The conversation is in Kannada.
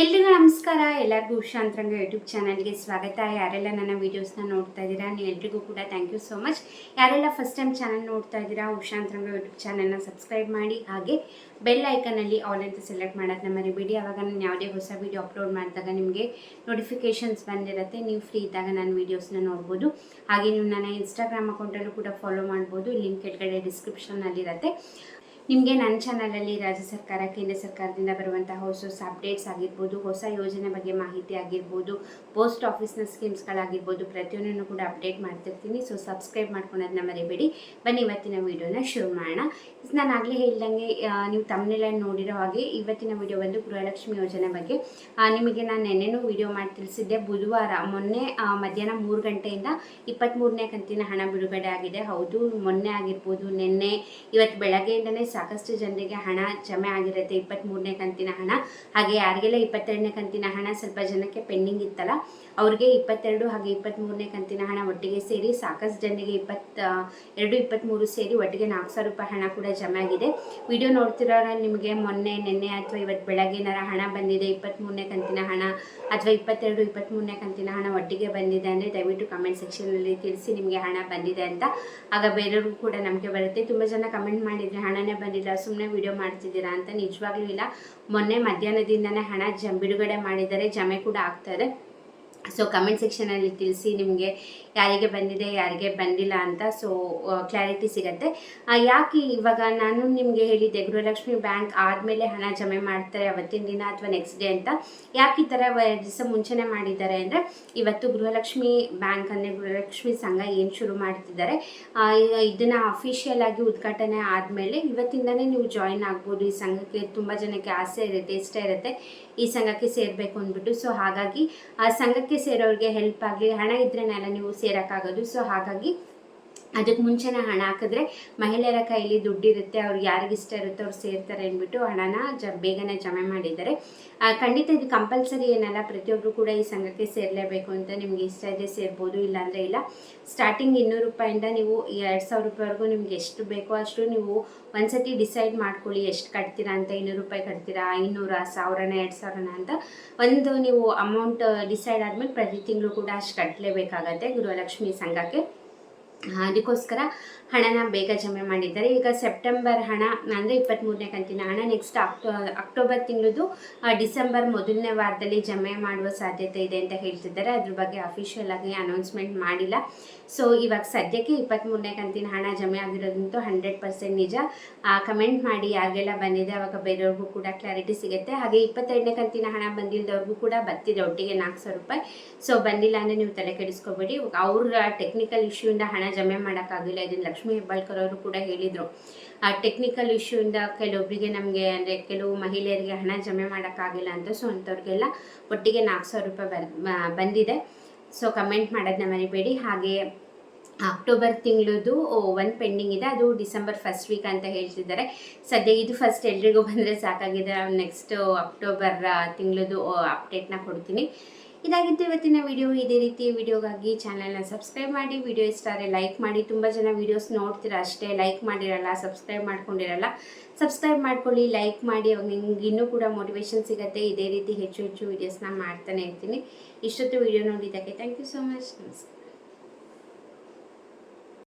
ಎಲ್ರಿಗೂ ನಮಸ್ಕಾರ. ಎಲ್ಲರಿಗೂ ಹುಷಾಂತರಂಗ ಯೂಟ್ಯೂಬ್ ಚಾನಲ್ಗೆ ಸ್ವಾಗತ. ಯಾರೆಲ್ಲ ನನ್ನ ವೀಡಿಯೋಸ್ನ ನೋಡ್ತಾ ಇದ್ದೀರಾ, ನೀವು ಎಲ್ರಿಗೂ ಕೂಡ ಥ್ಯಾಂಕ್ ಯು ಸೋ ಮಚ್ ಯಾರೆಲ್ಲ ಫಸ್ಟ್ ಟೈಮ್ ಚಾನಲ್ ನೋಡ್ತಾ ಇದ್ದೀರಾ ಉಷಾಂತರಂಗ ಯೂಟ್ಯೂಬ್ ಚಾನಲ್ನ ಸಬ್ಸ್ಕ್ರೈಬ್ ಮಾಡಿ, ಹಾಗೆ ಬೆಲ್ ಐಕನಲ್ಲಿ ಆಲ್ ಅಂತ ಸೆಲೆಕ್ಟ್ ಮಾಡೋದನ್ನ ಮರಿಬೇಡಿ ಅವಾಗ ನಾನು ಯಾವುದೇ ಹೊಸ ವೀಡಿಯೋ ಅಪ್ಲೋಡ್ ಮಾಡಿದಾಗ ನಿಮಗೆ ನೋಟಿಫಿಕೇಷನ್ಸ್ ಬಂದಿರುತ್ತೆ. ನೀವು ಫ್ರೀ ಇದ್ದಾಗ ನಾನು ವೀಡಿಯೋಸ್ನ ನೋಡ್ಬೋದು. ಹಾಗೆ ನೀವು ನನ್ನ ಇನ್ಸ್ಟಾಗ್ರಾಮ್ ಅಕೌಂಟಲ್ಲೂ ಕೂಡ ಫಾಲೋ ಮಾಡ್ಬೋದು. ಲಿಂಕ್ ಕೆಳಗಡೆ ಡಿಸ್ಕ್ರಿಪ್ಷನ್ನಲ್ಲಿರುತ್ತೆ ನಿಮಗೆ ನನ್ನ ಚಾನಲಲ್ಲಿ ರಾಜ್ಯ ಸರ್ಕಾರ, ಕೇಂದ್ರ ಸರ್ಕಾರದಿಂದ ಬರುವಂತಹ ಹೊಸ ಹೊಸ ಅಪ್ಡೇಟ್ಸ್ ಆಗಿರ್ಬೋದು, ಹೊಸ ಯೋಜನೆ ಬಗ್ಗೆ ಮಾಹಿತಿ ಆಗಿರ್ಬೋದು ಪೋಸ್ಟ್ ಆಫೀಸ್ನ ಸ್ಕೀಮ್ಸ್ಗಳಾಗಿರ್ಬೋದು ಪ್ರತಿಯೊಂದನ್ನು ಕೂಡ ಅಪ್ಡೇಟ್ ಮಾಡ್ತಿರ್ತೀನಿ. ಸೊ ಸಬ್ಸ್ಕ್ರೈಬ್ ಮಾಡ್ಕೊಳೋದನ್ನ ಮರಿಬೇಡಿ. ಬನ್ನಿ ಇವತ್ತಿನ ವೀಡಿಯೋನ ಶುರು ಮಾಡೋಣ. ನಾನು ಆಗಲೇ ಹೇಳ್ದಂಗೆ ನೀವು ತಮ್ಮನೆಲ್ಲ ನೋಡಿರೋ ಹಾಗೆ ಇವತ್ತಿನ ವಿಡಿಯೋ ಬಂದು ಗೃಹಲಕ್ಷ್ಮಿ ಯೋಜನೆ ಬಗ್ಗೆ. ನಿಮಗೆ ನಾನು ನೆನ್ನೆನೂ ವಿಡಿಯೋ ಮಾಡಿ ತಿಳಿಸಿದ್ದೆ. ಬುಧವಾರ, ಮೊನ್ನೆ ಮಧ್ಯಾಹ್ನ ಮೂರು ಗಂಟೆಯಿಂದ ಇಪ್ಪತ್ತ್ಮೂರನೇ ಕಂತಿನ ಹಣ ಬಿಡುಗಡೆ ಆಗಿದೆ. ಹೌದು, ಮೊನ್ನೆ ಆಗಿರ್ಬೋದು, ನಿನ್ನೆ, ಇವತ್ತು ಬೆಳಗ್ಗೆಯಿಂದನೇ ಸಾಕಷ್ಟು ಜನರಿಗೆ ಹಣ ಜಮೆ ಆಗಿರುತ್ತೆ. ಇಪ್ಪತ್ತ್ಮೂರನೇ ಕಂತಿನ ಹಣ. ಹಾಗೆ ಯಾರಿಗೆಲ್ಲ ಇಪ್ಪತ್ತೆರಡನೇ ಕಂತಿನ ಹಣ ಸ್ವಲ್ಪ ಜನಕ್ಕೆ ಪೆಂಡಿಂಗ್ ಇತ್ತಲ್ಲ, ಅವ್ರಿಗೆ ಇಪ್ಪತ್ತೆರಡು ಹಾಗೆ ಇಪ್ಪತ್ತ್ಮೂರನೇ ಕಂತಿನ ಹಣ ಒಟ್ಟಿಗೆ ಸೇರಿ ಸಾಕಷ್ಟು ಜನರಿಗೆ ಇಪ್ಪತ್ತ ಎರಡು ಇಪ್ಪತ್ತ್ಮೂರು ಸೇರಿ ಒಟ್ಟಿಗೆ ನಾಲ್ಕು ಸಾವಿರ ರೂಪಾಯಿ ಹಣ ಕೂಡ ಜಮೆ ಆಗಿದೆ. ವಿಡಿಯೋ ನೋಡ್ತಿರೋರ ನಿಮಗೆ ಮೊನ್ನೆ, ನಿನ್ನೆ ಅಥವಾ ಇವತ್ತು ಬೆಳಗ್ಗೆ ಏನಾರ ಹಣ ಬಂದಿದೆ ಇಪ್ಪತ್ತ್ಮೂರನೇ ಕಂತಿನ ಹಣ ಅಥವಾ ಇಪ್ಪತ್ತೆರಡು ಇಪ್ಪತ್ತ್ಮೂರನೇ ಕಂತಿನ ಹಣ ಒಟ್ಟಿಗೆ ಬಂದಿದೆ ಅಂದರೆ ದಯವಿಟ್ಟು ಕಮೆಂಟ್ ಸೆಕ್ಷನಲ್ಲಿ ತಿಳಿಸಿ ನಿಮಗೆ ಹಣ ಬಂದಿದೆ ಅಂತ. ಆಗ ಬೇರೆಯವ್ರಿಗೂ ಕೂಡ ನಮಗೆ ಬರುತ್ತೆ. ತುಂಬ ಜನ ಕಮೆಂಟ್ ಮಾಡಿದರೆ ಹಣನೇ ಬಂದಿಲ್ಲ ಸುಮ್ಮನೆ ವಿಡಿಯೋ ಮಾಡ್ತಿದ್ದೀರಾ ಅಂತ ನಿಜವಾಗ್ಲೂ ಇಲ್ಲ. ಮೊನ್ನೆ ಮಧ್ಯಾಹ್ನದಿಂದನೇ ಹಣ ಜ ಬಿಡುಗಡೆ ಮಾಡಿದರೆ ಜಮೆ ಕೂಡ ಆಗ್ತದೆ ಸೊ ಕಮೆಂಟ್ ಸೆಕ್ಷನಲ್ಲಿ ತಿಳಿಸಿ ನಿಮಗೆ ಯಾರಿಗೆ ಬಂದಿದೆ, ಯಾರಿಗೆ ಬಂದಿಲ್ಲ ಅಂತ ಸೊ ಕ್ಲಾರಿಟಿ ಸಿಗುತ್ತೆ. ಯಾಕೆ ಇವಾಗ ನಾನು ನಿಮಗೆ ಹೇಳಿದ್ದೆ, ಗೃಹಲಕ್ಷ್ಮಿ ಬ್ಯಾಂಕ್ ಆದಮೇಲೆ ಹಣ ಜಮೆ ಮಾಡ್ತಾರೆ ಅವತ್ತಿನ ದಿನ ಅಥವಾ ನೆಕ್ಸ್ಟ್ ಡೇ ಅಂತ. ಯಾಕೆ ಈ ಥರ ದಿವಸ ಮುಂಚೆನೇ ಮಾಡಿದ್ದಾರೆ ಅಂದರೆ, ಇವತ್ತು ಗೃಹಲಕ್ಷ್ಮಿ ಬ್ಯಾಂಕ್ ಅಂದರೆ ಗೃಹಲಕ್ಷ್ಮಿ ಸಂಘ ಏನು ಶುರು ಮಾಡ್ತಿದ್ದಾರೆ ಇದನ್ನು ಅಫಿಷಿಯಲ್ ಆಗಿ ಉದ್ಘಾಟನೆ ಆದಮೇಲೆ ಇವತ್ತಿಂದನೇ ನೀವು ಜಾಯಿನ್ ಆಗ್ಬೋದು. ಈ ಸಂಘಕ್ಕೆ ತುಂಬ ಜನಕ್ಕೆ ಆಸೆ ಇರುತ್ತೆ, ಇಷ್ಟ ಇರುತ್ತೆ, ಈ ಸಂಘಕ್ಕೆ ಸೇರಬೇಕು ಅಂದ್ಬಿಟ್ಟು. ಸೊ ಹಾಗಾಗಿ, ಆ ಸಂಘಕ್ಕೆ ಸೇರೋರಿಗೆ ಹೆಲ್ಪ್ ಆಗಲಿ ಹಣ ಇದ್ರೇನೆಲ್ಲ ನೀವು ಸೇರೋಕ್ಕಾಗೋದು. ಸೊ ಹಾಗಾಗಿ ಅದಕ್ಕೆ ಮುಂಚೆನೇ ಹಣ ಹಾಕಿದ್ರೆ ಮಹಿಳೆಯರ ಕೈಯಲ್ಲಿ ದುಡ್ಡಿರುತ್ತೆ ಅವ್ರಿಗೆ ಯಾರಿಗೆ ಇಷ್ಟ ಇರುತ್ತೋ ಅವ್ರು ಸೇರ್ತಾರೆ ಅಂದ್ಬಿಟ್ಟು ಹಣನ ಜ, ಬೇಗನೆ ಜಮೆ ಮಾಡಿದ್ದಾರೆ. ಖಂಡಿತ ಇದು ಕಂಪಲ್ಸರಿ ಏನಲ್ಲ ಪ್ರತಿಯೊಬ್ಬರು ಕೂಡ ಈ ಸಂಘಕ್ಕೆ ಸೇರಲೇಬೇಕು ಅಂತ ನಿಮ್ಗೆ ಇಷ್ಟ ಇದೆ ಸೇರ್ಬೋದು, ಇಲ್ಲಾಂದರೆ ಇಲ್ಲ. ಸ್ಟಾರ್ಟಿಂಗ್ ಇನ್ನೂರು ರೂಪಾಯಿಂದ ನೀವು ಎರಡು ಸಾವಿರ ರೂಪಾಯಿವರೆಗೂ ನಿಮ್ಗೆ ಎಷ್ಟು ಬೇಕೋ ಅಷ್ಟು ನೀವು ಒಂದ್ಸತಿ ಡಿಸೈಡ್ ಮಾಡ್ಕೊಳ್ಳಿ, ಎಷ್ಟು ಕಟ್ತೀರಾ ಅಂತ, ಇನ್ನೂರು ರೂಪಾಯಿ ಕಟ್ತೀರಾ ಐನೂರ ಸಾವಿರನ, ಎರಡು ಸಾವಿರನ ಅಂತ. ಒಂದು ನೀವು ಅಮೌಂಟ್ ಡಿಸೈಡ್ ಆದಮೇಲೆ ಪ್ರತಿ ತಿಂಗಳು ಕೂಡ ಅಷ್ಟು ಕಟ್ಟಲೇಬೇಕಾಗತ್ತೆ ಗೃಹಲಕ್ಷ್ಮಿ ಸಂಘಕ್ಕೆ. ಅದಕ್ಕೋಸ್ಕರ ಹಣನ ಬೇಗ ಜಮೆ ಮಾಡಿದ್ದಾರೆ. ಈಗ ಸೆಪ್ಟೆಂಬರ್ ಹಣ, ಅಂದರೆ ಇಪ್ಪತ್ತ್ಮೂರನೇ ಕಂತಿನ ಹಣ ನೆಕ್ಸ್ಟ್ ಅಕ್ಟೋ, ಅಕ್ಟೋಬರ್ ತಿಂಗಳದು ಡಿಸೆಂಬರ್ ಮೊದಲನೇ ವಾರದಲ್ಲಿ ಜಮೆ ಮಾಡುವ ಸಾಧ್ಯತೆ ಇದೆ ಅಂತ ಹೇಳ್ತಿದ್ದಾರೆ. ಅದ್ರ ಬಗ್ಗೆ ಅಫಿಷಿಯಲ್ ಆಗಿ ಅನೌನ್ಸ್ಮೆಂಟ್ ಮಾಡಿಲ್ಲ. ಸೊ ಇವಾಗ ಸದ್ಯಕ್ಕೆ ಇಪ್ಪತ್ತ್ಮೂರನೇ ಕಂತಿನ ಹಣ ಜಮೆ ಆಗಿರೋದಂತೂ ಹಂಡ್ರೆಡ್ ಪರ್ಸೆಂಟ್ ನಿಜ. ಕಮೆಂಟ್ ಮಾಡಿ ಯಾರಿಗೆಲ್ಲ ಬಂದಿದೆ ಅವಾಗ ಬೇರೆಯವ್ರಿಗೂ ಕೂಡ ಕ್ಲಾರಿಟಿ ಸಿಗುತ್ತೆ. ಹಾಗೆ ಇಪ್ಪತ್ತೆರಡನೇ ಕಂತಿನ ಹಣ ಬಂದಿಲ್ಲದವ್ರಿಗೂ ಕೂಡ ಬರ್ತಿದೆ ಒಟ್ಟಿಗೆ ನಾಲ್ಕು ಸಾವಿರ ರೂಪಾಯಿ. ಸೊ ಬಂದಿಲ್ಲ ಅಂದರೆ ನೀವು ತಲೆ ಕೆಡಿಸ್ಕೋಬೇಡಿ. ಅವ್ರ ಟೆಕ್ನಿಕಲ್ ಇಶ್ಯೂಯಿಂದ ಹಣ ಜಮೆ ಮಾಡೋಕ್ಕಾಗಿಲ್ಲ ಇದನ್ನು ಲಕ್ಷ್ಮೀ ಹೆಬ್ಬಾಳ್ಕರ್ ಅವರು ಕೂಡ ಹೇಳಿದರು. ಆ ಟೆಕ್ನಿಕಲ್ ಇಶ್ಯೂಯಿಂದ ಕೆಲವೊಬ್ಬರಿಗೆ ನಮಗೆ ಅಂದರೆ ಕೆಲವು ಮಹಿಳೆಯರಿಗೆ ಹಣ ಜಮೆ ಮಾಡೋಕ್ಕಾಗಿಲ್ಲ ಅಂತ ಸೊ ಅಂಥವ್ರಿಗೆಲ್ಲ ಒಟ್ಟಿಗೆ ನಾಲ್ಕು ಸಾವಿರ ರೂಪಾಯಿ ಬಂದಿದೆ. ಸೊ ಕಮೆಂಟ್ ಮಾಡೋದನ್ನ ಮರಿಬೇಡಿ. ಹಾಗೆ ಅಕ್ಟೋಬರ್ ತಿಂಗಳದು ಒಂದು ಪೆಂಡಿಂಗ್ ಇದೆ. ಅದು ಡಿಸೆಂಬರ್ ಫಸ್ಟ್ ವೀಕ್ ಅಂತ ಹೇಳ್ತಿದ್ದಾರೆ. ಸದ್ಯ ಇದು ಫಸ್ಟ್ ಎಲ್ರಿಗೂ ಬಂದರೆ ಸಾಕಾಗಿದೆ. ನೆಕ್ಸ್ಟ್ ಅಕ್ಟೋಬರ್ ತಿಂಗಳದು ಅಪ್ಡೇಟ್ನ ಕೊಡ್ತೀನಿ. ಇದಾಗಿತ್ತು ಇವತ್ತಿನ ವಿಡಿಯೋ ಇದೇ ರೀತಿ ವಿಡಿಯೋಗಾಗಿ ಚಾನಲ್ನ ಸಬ್ಸ್ಕ್ರೈಬ್ ಮಾಡಿ ವಿಡಿಯೋ ಇಷ್ಟ ಆದರೆ ಲೈಕ್ ಮಾಡಿ. ತುಂಬ ಜನ ವೀಡಿಯೋಸ್ ನೋಡ್ತೀರ ಅಷ್ಟೇ ಲೈಕ್ ಮಾಡಿರಲ್ಲ ಸಬ್ಸ್ಕ್ರೈಬ್ ಮಾಡ್ಕೊಂಡಿರಲ್ಲ ಸಬ್ಸ್ಕ್ರೈಬ್ ಮಾಡ್ಕೊಳ್ಳಿ ಲೈಕ್ ಮಾಡಿ. ಅವಾಗ ನಿಮ್ಗೆ ಇನ್ನೂ ಕೂಡ ಮೋಟಿವೇಶನ್ ಸಿಗುತ್ತೆ. ಇದೇ ರೀತಿ ಹೆಚ್ಚು ಹೆಚ್ಚು ವೀಡಿಯೋಸ್ನ ಮಾಡ್ತಾನೆ ಇರ್ತೀನಿ. ಇಷ್ಟೊತ್ತು ವಿಡಿಯೋ ನೋಡಿದ್ದಕ್ಕೆ ಥ್ಯಾಂಕ್ ಯು ಸೊ ಮಚ್ ನಮಸ್ಕಾರ.